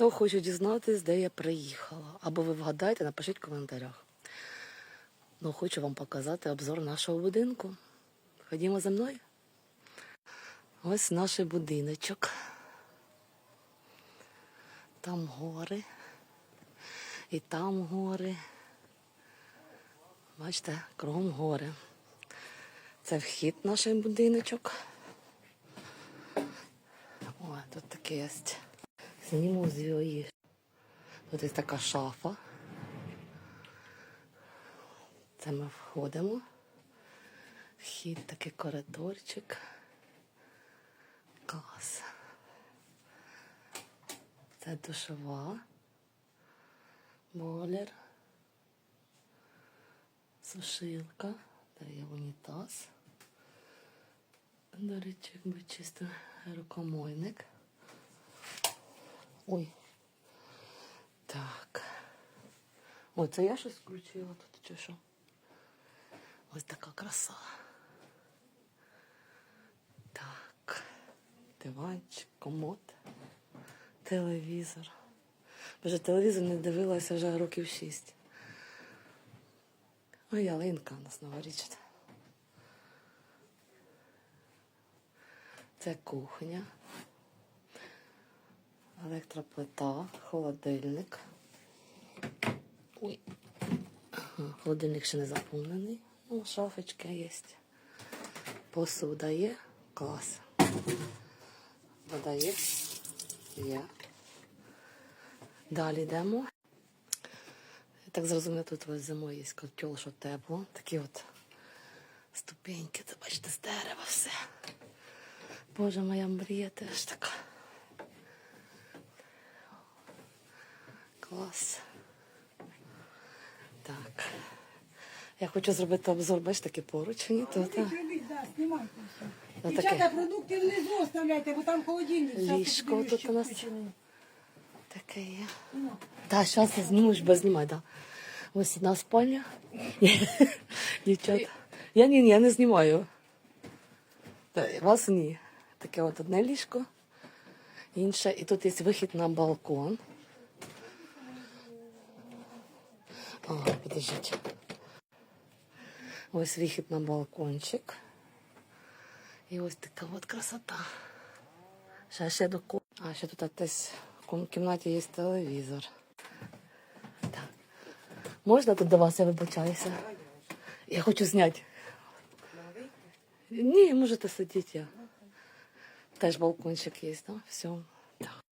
Хто хоче дізнатись, де я приїхала, або ви вгадаєте, напишіть в коментарях. Ну, хочу вам показати обзор нашого будинку. Ходімо за мною. Ось наш будиночок. Там гори. І там гори. Бачите, кругом гори. Це вхід в наш будиночок. О, тут таке є. Зніму з її. Тут є така шафа. Це ми входимо. Вхід такий коридорчик. Клас. Це душова. Бойлер. Сушилка. Та є унітаз. До речі, якби чисто рукомойник. Ой. Так. Ой, це я щось включила тут чи що? Ось така краса. Так. Диванчик, комод, телевізор. Боже, телевізор не дивилася вже років шість. Ой, ялинка у нас новорічна. Це кухня. Електроплита, холодильник. Ой. Холодильник ще не заповнений. Ну, шафочка є. Посуда є. Клас. Вода є. Є. Далі йдемо. Я так зрозуміло, тут ось зимою є котел, що тепло. Такі от ступеньки, це бачите, з дерева все. Боже, моя мрія теж така. Клас. Так. Я хочу зробити обзор, бачите, такі поручені. То, та. Ну, Дівчата, таке. продукти внизу оставляйте, бо там холодильник. Ліжко тут у нас. таке є. Ну, Так, зараз зніму, ж знімай, так. Ось одна спальня. Дівчата. Я ні, ні, я не знімаю. Та, Вас ні. Таке от одне ліжко, інше. І тут є вихід на балкон. Ага, подождіть. Ось вихід на балкончик. І ось така от красота. Ще ще до ко- А, ще тут десь в кімнаті є телевізор. Так. Можна тут до вас, я вибачаюся? Я хочу зняти. Ні, можете сидіти. Теж балкончик є, да? Все.